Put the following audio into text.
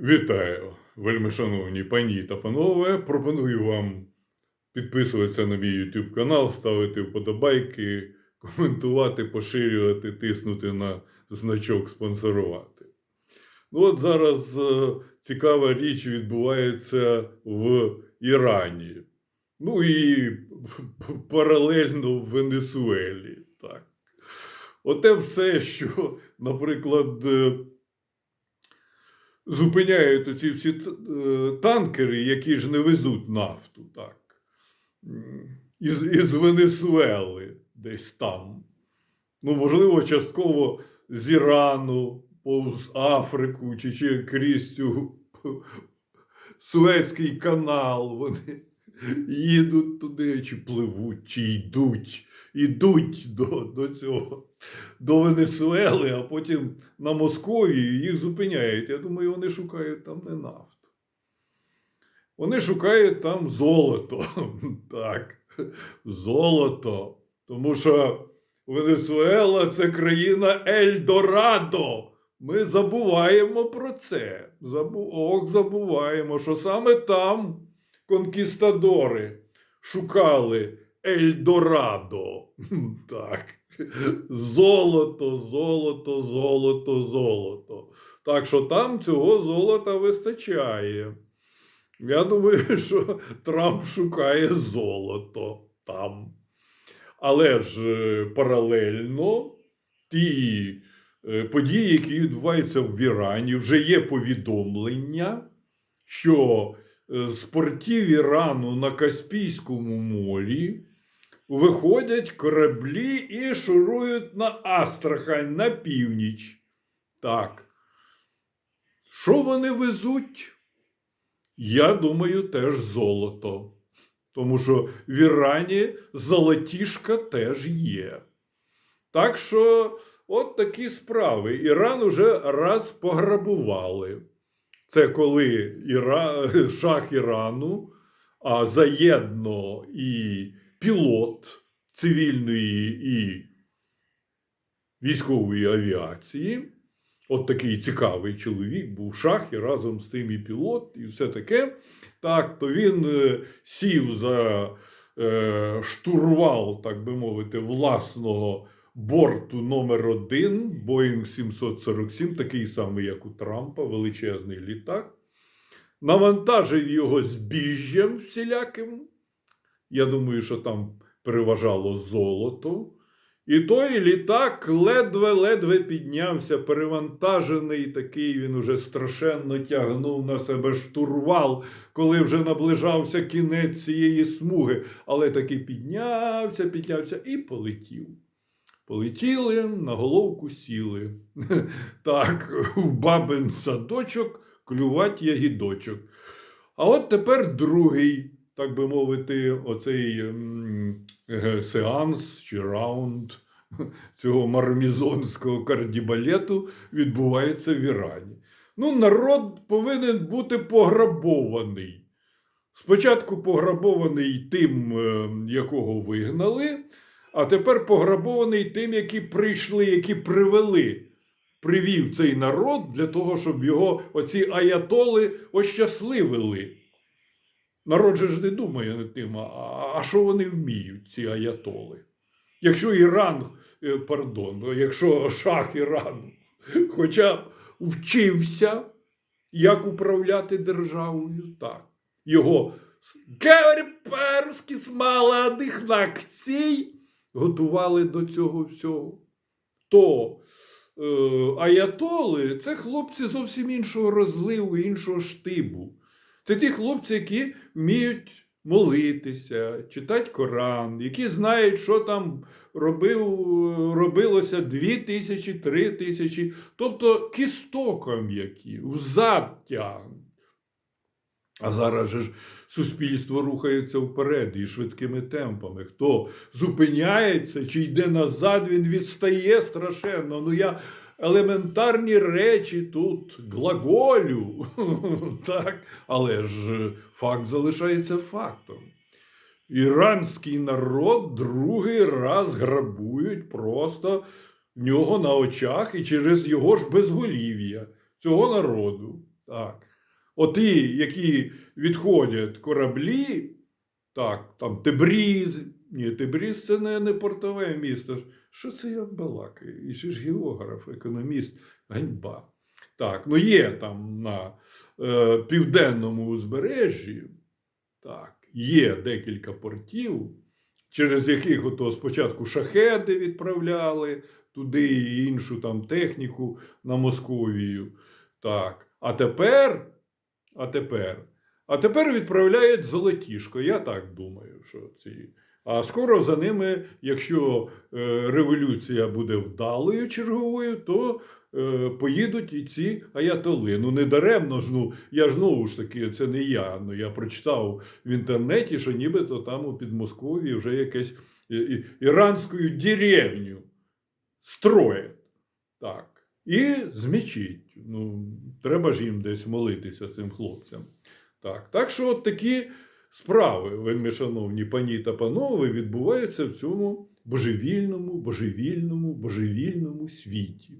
Вітаю, вельми шановні пані та панове. Пропоную вам підписуватися на мій YouTube канал, ставити вподобайки, коментувати, поширювати, тиснути на значок спонсорувати. Ну от зараз е, цікава річ відбувається в Ірані. Ну і паралельно в Венесуелі. Так. Оте все, що, наприклад, е, зупиняють оці всі е, танкери, які ж не везуть нафту, так. Із, із Венесуели десь там. Ну, можливо, частково з Ірану, повз Африку, чи ще крізь цю Суецький канал. Вони їдуть туди, чи пливуть, чи йдуть, йдуть до, до цього, до Венесуели, а потім на Московію їх зупиняють. Я думаю, вони шукають там не нафту. Вони шукають там золото. Так, золото. Тому що Венесуела це країна Ельдорадо. Ми забуваємо про це. Забу... Ох, забуваємо, що саме там конкістадори шукали Ельдорадо. Так. Золото, золото, золото, золото. Так що там цього золота вистачає. Я думаю, що Трамп шукає золото там. Але ж е, паралельно ті е, події, які відбуваються в Ірані, вже є повідомлення, що з портів Ірану на Каспійському морі виходять кораблі і шурують на Астрахань на північ. Так. Що вони везуть? Я думаю, теж золото. Тому що в Ірані золотішка теж є. Так що, от такі справи. Іран уже раз пограбували. Це коли Іра... шах Ірану, а заєдно і пілот цивільної і військової авіації. От такий цікавий чоловік був шах і разом з тим і пілот, і все таке. Так, то він е, сів за е, штурвал, так би мовити, власного борту номер 1 Boeing 747, такий самий, як у Трампа, величезний літак. Навантажив його збіжжям всіляким. Я думаю, що там переважало золото. І той літак ледве-ледве піднявся, перевантажений такий, він уже страшенно тягнув на себе штурвал, коли вже наближався кінець цієї смуги. Але таки піднявся, піднявся і полетів. Полетіли, на головку сіли. Так, в бабин садочок клювать ягідочок. А от тепер другий, так би мовити, оцей е, сеанс чи раунд цього мармізонського кардібалету відбувається в Ірані. Ну, народ повинен бути пограбований. Спочатку пограбований тим, е, якого вигнали, а тепер пограбований тим, які прийшли, які привели. Привів цей народ для того, щоб його оці аятоли ощасливили. Народ же ж не думає над тим, а, а що вони вміють, ці аятоли. Якщо Іран, е, пардон, якщо шах Ірану хоча вчився, як управляти державою, так. Його говори по-русски готували до цього всього. То е, аятоли це хлопці зовсім іншого розливу, іншого штибу. Це ті хлопці, які вміють молитися, читати Коран, які знають, що там робив, робилося дві тисячі, три тисячі, тобто кістоком які, взад тягнуть. А зараз же ж суспільство рухається вперед і швидкими темпами. Хто зупиняється чи йде назад, він відстає страшенно. Ну я елементарні речі тут глаголю. так? Але ж факт залишається фактом. Іранський народ другий раз грабують просто в нього на очах і через його ж безголів'я цього народу. Так. Оті, які відходять кораблі, так, там Тебріз. Ні, Тебріз це не, не портове місто. Що це я балакаю? І ще ж географ, економіст, ганьба. Так, ну є там на е, південному узбережжі, так, є декілька портів, через яких ото спочатку шахеди відправляли туди і іншу там техніку на Московію. Так. А тепер, а тепер, а тепер відправляють золотішко. Я так думаю, що ці. А скоро за ними, якщо е, революція буде вдалою черговою, то е, поїдуть і ці аятоли. Ну не даремно ж, ну я ж знову ж таки, це не я. Ну я прочитав в інтернеті, що нібито там у Підмосков'ї вже якесь і- іранську деревню строять. Так. І змічить. Ну, треба ж їм десь молитися цим хлопцям. Так, так що от такі справи, вельми шановні пані та панове, відбуваються в цьому божевільному, божевільному, божевільному світі.